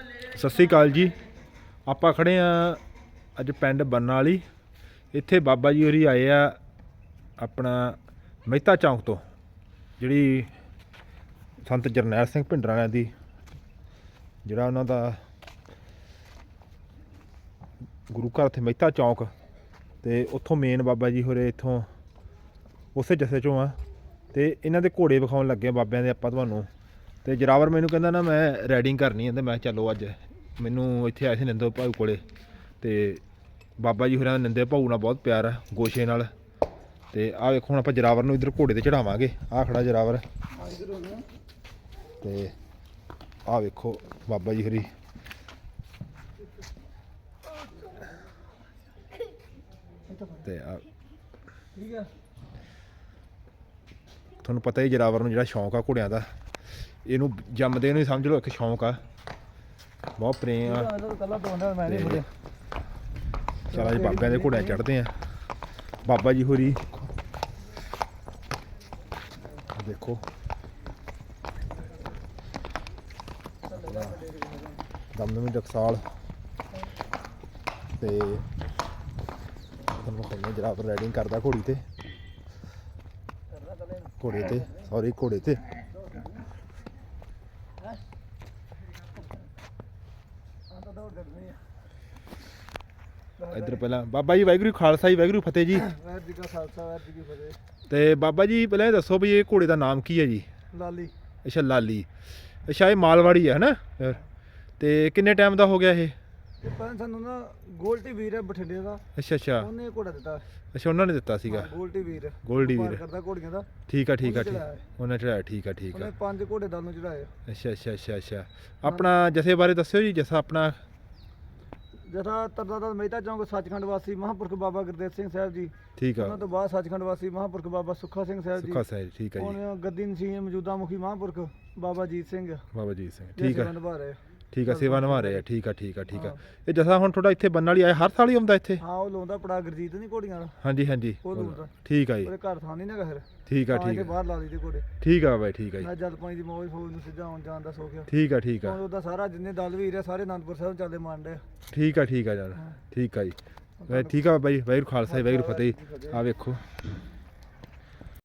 ਸਤਿ ਸ੍ਰੀ ਅਕਾਲ ਜੀ। ਆਪਾਂ ਖੜੇ ਆ ਅੱਜ ਪਿੰਡ ਬੰਨਾ ਵਾਲੀ ਇੱਥੇ ਬਾਬਾ ਜੀ ਹੋਰੀ ਆਏ ਆ ਆਪਣਾ ਮਹਿਤਾ ਚੌਂਕ ਤੋਂ, ਜਿਹੜੀ ਸੰਤ ਜਰਨੈਲ ਸਿੰਘ ਭਿੰਡਰਾਂ ਦੀ, ਜਿਹੜਾ ਉਹਨਾਂ ਦਾ ਗੁਰੂ ਘਰ ਇੱਥੇ ਮਹਿਤਾ ਚੌਂਕ ਤੇ ਉੱਥੋਂ ਮੇਨ ਬਾਬਾ ਜੀ ਹੋਰੇ ਇੱਥੋਂ ਉਸੇ ਜਥੇ ਚੋਂ ਆ। ਤੇ ਇਹਨਾਂ ਦੇ ਘੋੜੇ ਵਿਖਾਉਣ ਲੱਗੇ ਬਾਬਿਆਂ ਦੇ, ਆਪਾਂ ਤੁਹਾਨੂੰ ਤੇ ਜਰਾਵਰ ਮੈਨੂੰ ਕਹਿੰਦਾ ਨਾ ਮੈਂ ਰਾਈਡਿੰਗ ਕਰਨੀ ਹੈ ਤੇ ਮੈਂ ਚਲੋ ਅੱਜ ਮੈਨੂੰ ਇੱਥੇ ਆਏ ਸੀ ਨੰਦੋ ਭਾਊ ਕੋਲੇ ਤੇ ਬਾਬਾ ਜੀ ਹੋਰਾਂ ਦਾ ਨੰਦੇ ਭਾਊ ਨਾਲ ਬਹੁਤ ਪਿਆਰ ਆ ਗੋਸ਼ੇ ਨਾਲ। ਤੇ ਆਹ ਵੇਖੋ ਹੁਣ ਆਪਾਂ ਜਰਾਵਰ ਨੂੰ ਇਧਰ ਘੋੜੇ ਤੇ ਚੜਾਵਾਂਗੇ। ਆਹ ਖੜਾ ਜਰਾਵਰ। ਤੇ ਆਹ ਵੇਖੋ ਬਾਬਾ ਜੀ ਹਰੀ। ਤੇ ਆ ਠੀਕ ਆ। ਤੁਹਾਨੂੰ ਪਤਾ ਹੀ ਜਰਾਵਰ ਨੂੰ ਜਿਹੜਾ ਸ਼ੌਂਕ ਆ ਘੋੜਿਆਂ ਦਾ। ਇਹਨੂੰ ਜੰਮਦੇ ਨੂੰ ਹੀ ਸਮਝ ਲਓ ਇੱਕ ਸ਼ੌਂਕ ਆ। ਬਹੁਤ ਪ੍ਰੇਮ ਆ। ਕੱਲਾ ਦੋਂਦਾ ਮੈਂ ਨਹੀਂ ਫੜਿਆ ਚਲ ਅੱਜ ਬਾਬਿਆਂ ਦੇ ਘੋੜਿਆਂ ਚੜਦੇ ਆ। ਬਾਬਾ ਜੀ ਹੋਰੀ। ਦੇਖੋ। ਦਮਦਮੀ ਟਕਸਾਲ ਤੇ ਤੁਹਾਨੂੰ ਖੋਲਣੇ ਜਰਾ ਪਰ ਰਾਈਡਿੰਗ ਕਰਦਾ ਘੋੜੀ ਤੇ। ਘੋੜੇ ਤੇ ਸੌਰੀ ਘੋੜੇ ਤੇ ਆ ਤਾਂ ਆ। ਇੱਧਰ ਪਹਿਲਾਂ ਬਾਬਾ ਜੀ ਵਾਹਿਗੁਰੂ ਖਾਲਸਾ ਜੀ ਵਾਹਿਗੁਰੂ ਫਤਿਹ ਜੀ। ਵਾਹਿਗੁਰੂ ਜੀ ਕਾ ਖਾਲਸਾ ਵਾਹਿਗੁਰੂ ਜੀ ਕੀ ਫਤਿਹ। ਤੇ ਬਾਬਾ ਜੀ ਪਹਿਲਾਂ ਇਹ ਦੱਸੋ ਵੀ ਇਹ ਘੋੜੇ ਦਾ ਨਾਮ ਕੀ ਹੈ ਜੀ? ਲਾਲੀ। ਅੱਛਾ ਲਾਲੀ। ਅੱਛਾ ਇਹ ਮਾਲਵਾੜੀ ਹੈ ਹਨਾ? ਤੇ ਕਿੰਨੇ ਟਾਈਮ ਦਾ ਹੋ ਗਿਆ ਇਹ? ਇਹ ਪਹਿਲਾਂ ਸਾਨੂੰ ਨਾ ਗੋਲਟੀ ਵੀਰ ਹੈ ਬਠਿੰਡੇ ਦਾ। ਅੱਛਾ ਅੱਛਾ। ਉਹਨੇ ਇਹ ਘੋੜਾ ਦਿੱਤਾ। ਅੱਛਾ ਉਹਨਾਂ ਨੇ ਦਿੱਤਾ ਸੀਗਾ। ਗੋਲਟੀ ਵੀਰ। ਗੋਲਡੀ ਵਪਾਰ ਵੀਰ। ਕਰਦਾ ਘੋੜੀਆਂ ਦਾ। ਠੀਕ ਆ ਠੀਕ ਆ ਉਹਨੇ ਠੀਕ। ਚੜਾਇਆ। ਉਹਨਾਂ ਚੜਾਇਆ ਠੀਕ ਆ ਠੀਕ ਉਹਨੇ ਆ ਪੰਜ ਘੋੜੇ ਦਲ ਨੂੰ ਚੜਾਏ। ਅੱਛਾ ਅੱਛਾ ਅੱਛਾ ਅੱਛਾ। ਆਪਣਾ ਜਥੇ ਬਾਰੇ ਦੱਸਿਓ ਜੀ ਜਥਾ ਆਪਣਾ ਜਥਾ ਤਰਦਾ ਦਾ ਮਹਿਤਾ ਚੌਂਕ ਸੱਚਖੰਡ ਵਾਸੀ ਮਹਾਂਪੁਰਖ ਬਾਬਾ ਗੁਰਦੇਵ ਸਿੰਘ ਸਾਹਿਬ ਜੀ। ਠੀਕ ਆ। ਉਹਨਾਂ ਤੋਂ ਬਾਅਦ ਸੱਚਖੰਡ ਵਾਸੀ ਮਹਾਂਪੁਰਖ ਬਾਬਾ ਸੁੱਖਾ ਸਿੰਘ ਸਾਹਿਬ ਜੀ। ਸੁਖਾ ਸਾਹਿਬ ਠੀਕ ਆ ਜੀ। ਹੁਣ ਗੱਦੀ ਨਸੀਬ ਮੌਜੂਦਾ ਮੁਖੀ ਮਹਾਂਪੁਰਖ ਬਾਬਾ ਜੀਤ ਸਿੰਘ। ਬਾਬਾ ਜੀ ਸਿੰਘ ਠੀਕ ਆ। ਠੀਕ ਆ ਸੇਵਾ ਨਿਭਾ ਰਹੇ ਆ। ਠੀਕ ਆ ਠੀਕ ਆ ਠੀਕ ਆ। ਇਹ ਜਥਾ ਹੁਣ ਤੁਹਾਡਾ ਇੱਥੇ ਬੰਨ ਵਾਲੀ ਆਇਆ ਹਰ ਸਾਲ ਹੀ ਆਉਂਦਾ ਇੱਥੇ? ਹਾਂ ਉਹ ਲਾਉਂਦਾ ਪੜਾ ਗੁਰਜੀਤ ਨਹੀਂ ਘੋੜੀਆਂ ਦਾ ਹਾਂਜੀ ਹਾਂਜੀ। ਉਹ ਲਾਉਂਦਾ। ਠੀਕ ਆ ਜੀ। ਉਹਦੇ ਘਰ ਥਾਂ ਨਹੀਂ ਨਾ ਫਿਰ। ਠੀਕ ਆ ਤਾਂ ਠੀਕ ਆ। ਬਾਹਰ ਲਾ ਲਈ ਦੇ ਘੋੜੇ। ਠੀਕ ਆ ਬਾਈ ਠੀਕ ਆ ਜੀ। ਮੈਂ ਜਦ ਪਾਣੀ ਦੀ ਮੌਜ ਫੌਜ ਨੂੰ ਸਿੱਧਾ ਆਉਣ ਜਾਣ ਦਾ ਸੌਖ ਆ। ਠੀਕ ਆ ਠੀਕ ਆ। ਉਹਦਾ ਸਾਰਾ ਜਿੰਨੇ ਦਲ ਵੀਰ ਆ ਸਾਰੇ ਅਨੰਦਪੁਰ ਸਾਹਿਬ ਚੱਲਦੇ ਮੰਨਦੇ ਠੀਕ ਆ ਠੀਕ ਆ ਯਾਰ। ਠੀਕ ਆ ਜੀ। ਠੀਕ ਆ ਬਾਈ ਵਾਹਿਗੁਰੂ ਖਾਲਸਾ ਵਾਹਿਗੁਰੂ ਫਤਿਹ। ਆ ਵੇਖੋ।